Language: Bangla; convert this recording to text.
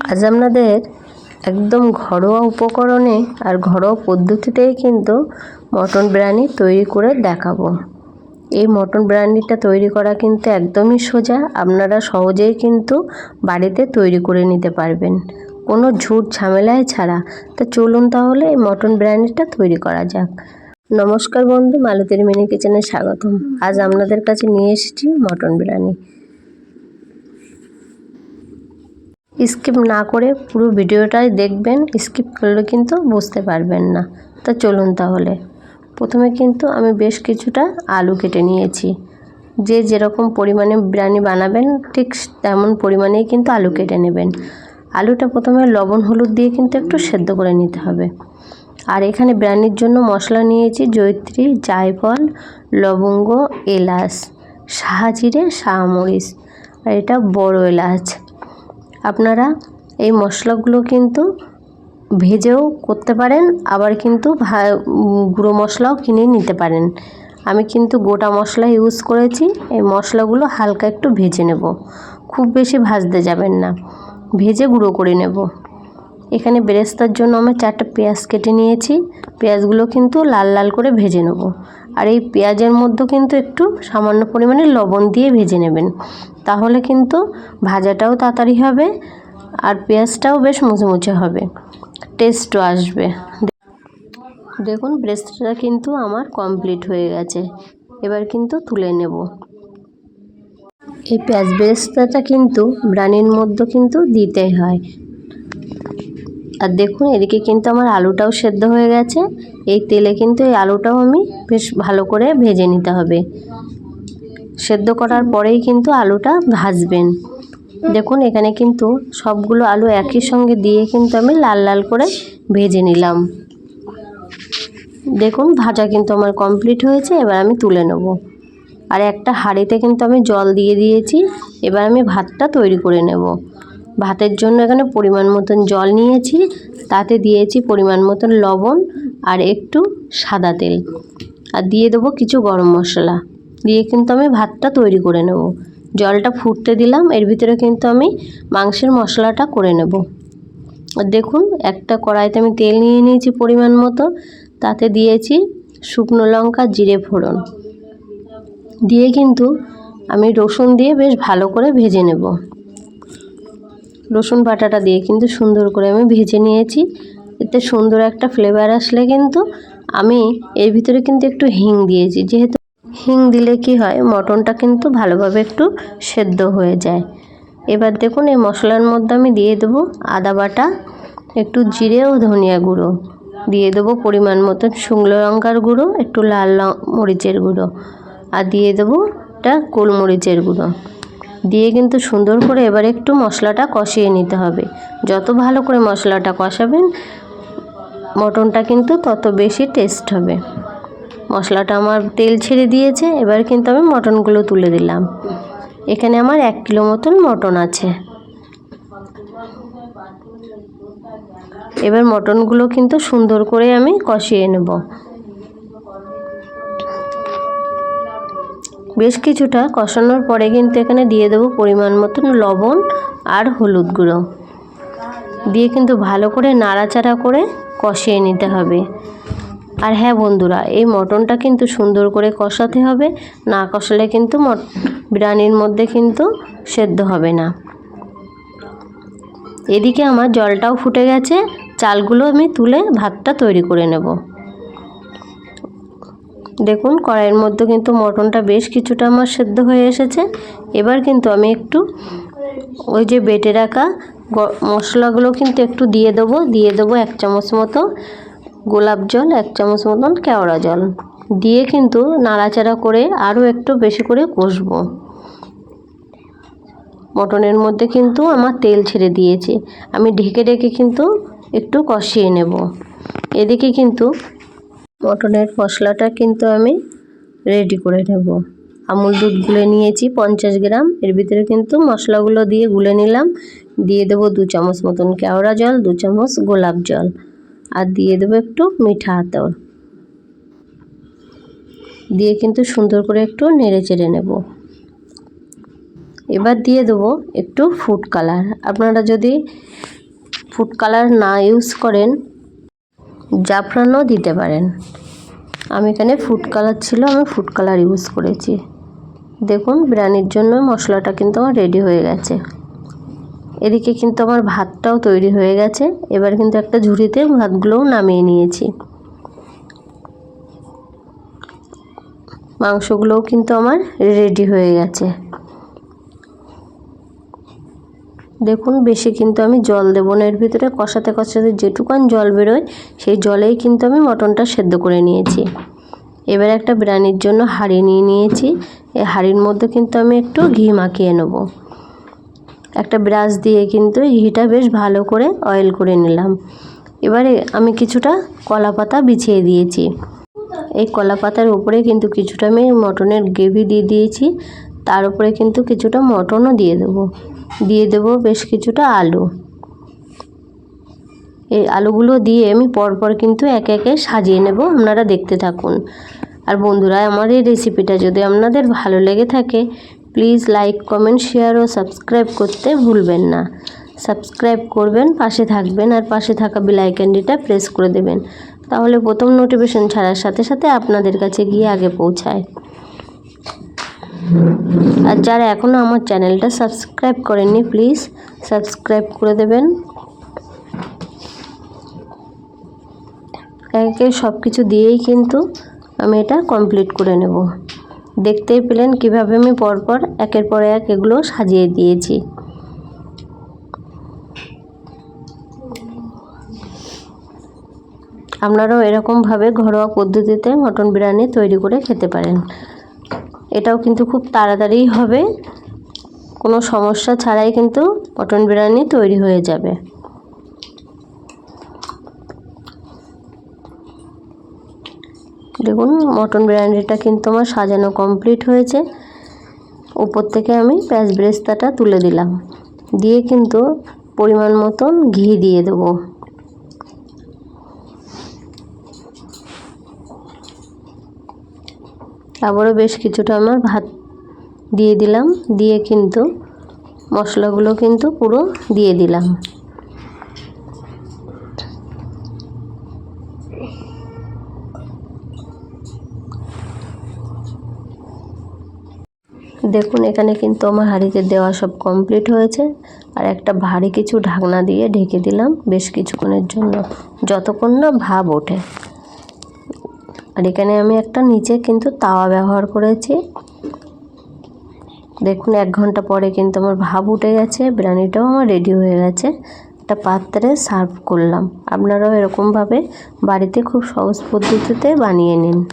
আজ আপনাদের একদম ঘরোয়া উপকরণে আর ঘরোয়া পদ্ধতিতেই কিন্তু মটন বিরিয়ানি তৈরি করে দেখাবো। এই মটন বিরিয়ানিটা তৈরি করা কিন্তু একদমই সোজা। আপনারা সহজেই কিন্তু বাড়িতে তৈরি করে নিতে পারবেন। কোনো ঝুট ঝামেলায় ছাড়া। তা চলুন তাহলে এই মটন বিরিয়ানিটা তৈরি করা যাক। নমস্কার বন্ধু, মালতীর মিনি কিচেনে স্বাগতম। আজ আপনাদের কাছে নিয়ে এসেছি মটন বিরিয়ানি। স্কিপ না করে পুরো ভিডিওটাই দেখবেন, স্কিপ করলে কিন্তু বুঝতে পারবেন না। তা চলুন তাহলে। প্রথমে কিন্তু আমি বেশ কিছুটা আলু কেটে নিয়েছি। যে যেরকম পরিমাণে বিরিয়ানি বানাবেন, ঠিক তেমন পরিমাণেই কিন্তু আলু কেটে নেবেন। আলুটা প্রথমে লবণ, হলুদ দিয়ে কিন্তু একটু সেদ্ধ করে নিতে হবে। আর এখানে বিরিয়ানির জন্য মশলা নিয়েছি জৈত্রী জায়ফল, লবঙ্গ, এলাচ শাহজিরে শাহমরিচ আর এটা বড় এলাচ। আপনারা এই মশলাগুলো কিন্তু ভেজেও করতে পারেন, আবার কিন্তু গুঁড়ো মশলাও কিনে নিতে পারেন। আমি কিন্তু গোটা মশলা ইউজ করেছি, এই মশলাগুলো হালকা একটু ভেজে নেব। খুব বেশি ভাজতে যাবেন না, ভেজে গুঁড়ো করে নেব। এখানে বেরেস্তার জন্য আমি চারটা পেঁয়াজ কেটে নিয়েছি, পেঁয়াজগুলো কিন্তু লাল লাল করে ভেজে নেব। আর এই পেঁয়াজের মধ্যে কিন্তু একটু সামান্য পরিমাণে লবণ দিয়ে ভেজে নেবেন। তাহলে কিন্তু ভাজাটাও তাড়াতাড়ি হবে আর পেঁয়াজটাও বেশ মুচমুচে হবে। টেস্টও আসবে। দেখুন, ব্রেস্টটা কিন্তু আমার কমপ্লিট হয়ে গেছে। এবার কিন্তু তুলে নেব। এই পেঁয়াজ বেরেস্তাটা কিন্তু ব্রানির মধ্যে কিন্তু দিতে হয়। আর দেখুন, এদিকে কিন্তু আমার আলুটাও সেদ্ধ হয়ে গেছে। এই তেলে কিন্তু এই আলুটাও আমি বেশ ভালো করে ভেজে নিতে হবে। সেদ্ধ করার পরেই কিন্তু আলুটা ভাজবেন। দেখুন, এখানে কিন্তু সবগুলো আলু একই সঙ্গে দিয়ে কিন্তু আমি লাল লাল করে ভেজে নিলাম। দেখুন, ভাজা কিন্তু আমার কমপ্লিট হয়েছে, এবার আমি তুলে নেব। আর একটা হাঁড়িতে কিন্তু আমি জল দিয়ে দিয়েছি, এবার আমি ভাতটা তৈরি করে নেব। ভাতের জন্য এখানে পরিমাণ মতন জল নিয়েছি, তাতে দিয়েছি পরিমাণ মতন লবণ আর একটু সাদা তেল। আর দিয়ে দেবো কিছু গরম মশলা। দিয়ে কিন্তু আমি ভাতটা তৈরি করে নেব। জলটা ফুটতে দিলাম, এর ভিতরে কিন্তু আমি মাংসের মশলাটা করে নেব। দেখুন, একটা কড়াইতে আমি তেল নিয়ে নিয়েছি পরিমাণ মতো, তাতে দিয়েছি শুকনো লঙ্কা, জিরে ফোড়ন। দিয়ে কিন্তু আমি রসুন দিয়ে বেশ ভালো করে ভেজে নেব। রসুন বাটাটা দিয়ে কিন্তু সুন্দর করে আমি ভেজে নিয়েছি। এতে সুন্দর একটা ফ্লেভার আসলে কিন্তু আমি এর ভিতরে কিন্তু একটু হিং দিয়েছি, যেহেতু হিং দিলে কি হয়, মটনটা কিন্তু ভালোভাবে একটু সেদ্ধ হয়ে যায়। এবার দেখুন, এই মশলার মধ্যে আমি দিয়ে দেবো আদা বাটা, একটু জিরে ও ধনিয়া গুঁড়ো। দিয়ে দেবো পরিমাণ মতন শুকনো লঙ্কার গুঁড়ো, একটু লাল মরিচের গুঁড়ো। আর দিয়ে দেবো একটা গোলমরিচের গুঁড়ো। দিয়ে কিন্তু সুন্দর করে এবার একটু মশলাটা কষিয়ে নিতে হবে। যত ভালো করে মশলাটা কষাবেন, মটনটা কিন্তু তত বেশি টেস্ট হবে। মশলাটা আমার তেল ছেড়ে দিয়েছে, এবার কিন্তু আমি মটনগুলো তুলে দিলাম। এখানে আমার এক কিলো মতন মটন আছে। এবার মটনগুলো কিন্তু সুন্দর করে আমি কষিয়ে নেব। বেশ কিছুটা কষানোর পরে কিন্তু এখানে দিয়ে দেবো পরিমাণ মতন লবণ আর হলুদ গুঁড়ো। দিয়ে কিন্তু ভালো করে নাড়াচাড়া করে কষিয়ে নিতে হবে। আর হ্যাঁ বন্ধুরা, এই মটনটা কিন্তু সুন্দর করে কষাতে হবে, না কষালে কিন্তু মট, বিরিয়ানির মধ্যে কিন্তু সেদ্ধ হবে না। এদিকে আমার জলটাও ফুটে গেছে, চালগুলো আমি তুলে ভাতটা তৈরি করে নেব। দেখুন, কড়াইয়ের মধ্যে কিন্তু মটনটা বেশ কিছুটা আমার সেদ্ধ হয়ে এসেছে, এবার কিন্তু আমি একটু ওই যে বেটে রাখা মশলাগুলো কিন্তু একটু দিয়ে দেবো দিয়ে দেবো এক চামচ মতো। গোলাপ জল, এক চামচ মতন কেওড়া জল। দিয়ে কিন্তু নাড়াচাড়া করে আরও একটু বেশি করে কষবো। মটনের মধ্যে কিন্তু আমার তেল ছেড়ে দিয়েছে। আমি ঢেকে ঢেকে কিন্তু একটু কষিয়ে নেব। এদিকে কিন্তু মটনের মশলাটা কিন্তু আমি রেডি করে নেব। আমুল দুধ গুলে নিয়েছি পঞ্চাশ গ্রাম। এর ভিতরে কিন্তু মশলাগুলো দিয়ে গুলে নিলাম। দিয়ে দেবো দু চামচ মতন কেওড়া জল, দু চামচ গোলাপ জল। আর দিয়ে দেবো একটু মিঠা আতর। দিয়ে কিন্তু সুন্দর করে একটু নেড়ে চেড়ে নেব। এবার দিয়ে দেবো একটু ফুড কালার আপনারা যদি ফুড কালার না ইউজ করেন, জাফরানও দিতে পারেন। আমি এখানে ফুড কালার ছিল, আমি ফুড কালার ইউজ করেছি। দেখুন, বিরিয়ানির জন্য মশলাটা কিন্তু আমার রেডি হয়ে গেছে। এদিকে কিন্তু আমার ভাতটাও তৈরি হয়ে গেছে। এবার কিন্তু একটা ঝুড়িতে ভাতগুলোও নামিয়ে নিয়েছি। মাংসগুলোও কিন্তু আমার রেডি হয়ে গেছে। দেখুন, বেশি কিন্তু আমি জল দেবো না। এর ভিতরে কষাতে কষাতে যেটুকান জল বেরোয়, সেই জলেই কিন্তু আমি মটনটা সেদ্ধ করে নিয়েছি। এবার একটা বিরিয়ানির জন্য হাঁড়ি নিয়ে নিয়েছি। এই হাঁড়ির মধ্যে কিন্তু আমি একটু ঘি মাখিয়ে নেব। একটা ব্রাশ দিয়ে কিন্তু ঘিটা বেশ ভালো করে অয়েল করে নিলাম। এবারে আমি কিছুটা কলা পাতা বিছিয়ে দিয়েছি। এই কলা পাতার উপরে কিন্তু কিছুটা আমি মটনের গ্রেভি দিয়ে দিয়েছি। তার উপরে কিন্তু কিছুটা মটনও দিয়ে দেবো। দিয়ে দেবো বেশ কিছুটা আলু। এই আলুগুলো দিয়ে আমি পরপর কিন্তু একে একে সাজিয়ে নেব। আপনারা দেখতে থাকুন। আর বন্ধুরা, আমার এই রেসিপিটা যদি আপনাদের ভালো লেগে থাকে প্লিজ লাইক, কমেন্ট, শেয়ার ও সাবস্ক্রাইব করতে ভুলবেন না। সাবস্ক্রাইব করবেন, পাশে থাকবেন আর পাশে থাকা বেলাইকানডিটা প্রেস করে দেবেন। তাহলে প্রথম নোটিফিকেশন ছাড়ার সাথে সাথে আপনাদের কাছে গিয়ে আগে পৌঁছায়। আর যারা এখনও আমার চ্যানেলটা সাবস্ক্রাইব করেননি, প্লিজ সাবস্ক্রাইব করে দেবেন। একে সব কিছু দিয়েই কিন্তু আমি এটা কমপ্লিট করে নেব। দেখতেই পেলেন কীভাবে আমি পরপর একের পর এক এগুলো সাজিয়ে দিয়েছি। আপনারাও এরকমভাবে ঘরোয়া পদ্ধতিতে মটন বিরিয়ানি তৈরি করে খেতে পারেন। এটাও কিন্তু খুব তাড়াতাড়ি হবে। কোনো সমস্যা ছাড়াই কিন্তু মটন বিরিয়ানি তৈরি হয়ে যাবে। দেখুন মটন বিরিয়ানিটা কিন্তু আমার সাজানো কমপ্লিট হয়েছে। উপর থেকে আমি প্যাঁচ ব্রেস্তাটা তুলে দিলাম। দিয়ে কিন্তু পরিমাণ মতন ঘি দিয়ে দেবো। আবারও বেশ কিছুটা আমার ভাত দিয়ে দিলাম। দিয়ে কিন্তু মশলাগুলো কিন্তু পুরো দিয়ে দিলাম। দেখুন, এখানে কিন্তু আমার হাঁড়িতে দেওয়া সব কমপ্লিট হয়েছে। আর একটা ভারী কিছু ঢাকনা দিয়ে ঢেকে দিলাম, বেশ কিছুক্ষণের জন্য। যতক্ষণ না ভাব ওঠে। আর এখানে আমি একটা নিচে কিন্তু তাওয়া ব্যবহার করেছি। দেখুন, এক ঘণ্টা পরে কিন্তু আমার ভাব উঠে গেছে, বিরিয়ানিটাও আমার রেডি হয়ে গেছে। একটা পাত্রে সার্ভ করলাম। আপনারাও এরকমভাবে বাড়িতে খুব সহজ পদ্ধতিতে বানিয়ে নিন।